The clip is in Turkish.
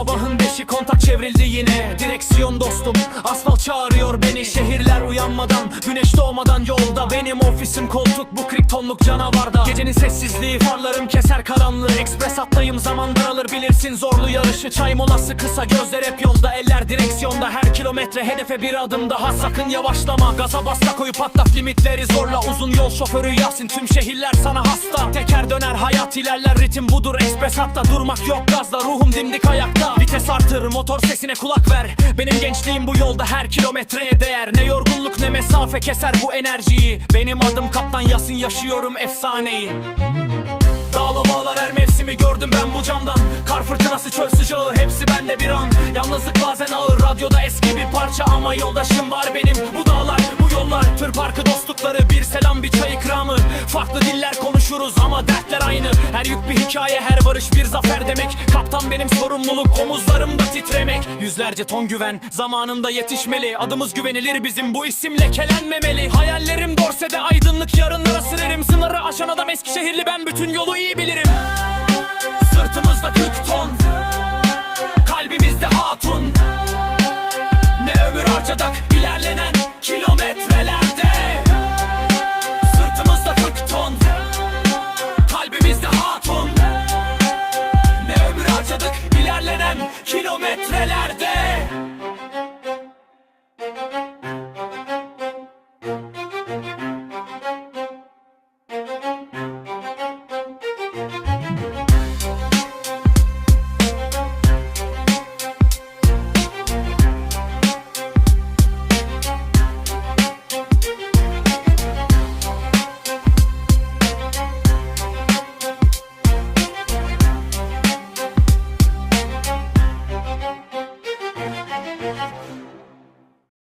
sabahın Arabadaki kontak çevrildi yine. Direksiyon dostum Asfalt çağırıyor beni. Şehirler uyanmadan Güneş doğmadan yolda. Benim ofisim koltuk Bu kriptonluk canavarda. Gecenin sessizliği farlarım keser karanlığı. Ekspres attayım zaman daralır bilirsin. Zorlu yarışı Çay molası kısa gözler hep yolda. Eller direksiyonda her kilometre Hedefe bir adım daha. Sakın yavaşlama Gaza basta koyup atlat limitleri zorla Uzun yol şoförü Yasin. Tüm şehirler sana hasta. Teker döner hayat ilerler ritim budur. Ekspres hatta durmak yok gazla. Ruhum dimdik ayakta. Vites artı artır motor sesine kulak ver. Benim gençliğim bu yolda her kilometreye değer. Ne yorgunluk ne mesafe keser bu enerjiyi. Benim adım kaptan Yasin yaşıyorum efsaneyi. Dağlı bağlar her mevsimi gördüm ben bu camdan. Kar fırtınası çöl sıcağı hepsi bende bir an. Yalnızlık bazen ağır radyoda eski bir parça Ama yoldaşım var benim. Bu dağlar bu yollar Tır parkı dostlukları bir selam bir Farklı diller konuşuruz ama dertler aynı. Her yük bir hikaye her varış bir zafer demek. Kaptan benim sorumluluk omuzlarımda titremek. Yüzlerce ton güven zamanında yetişmeli. Adımız güvenilir bizim bu isim lekelenmemeli Hayallerim dorsede aydınlık yarınlara sürerim Sınırı aşan adam Eskişehirli ben bütün yolu iyi bilirim. Sırtımızda 40 ton Kalbimizde hatun. Ne ömür harcadak Relar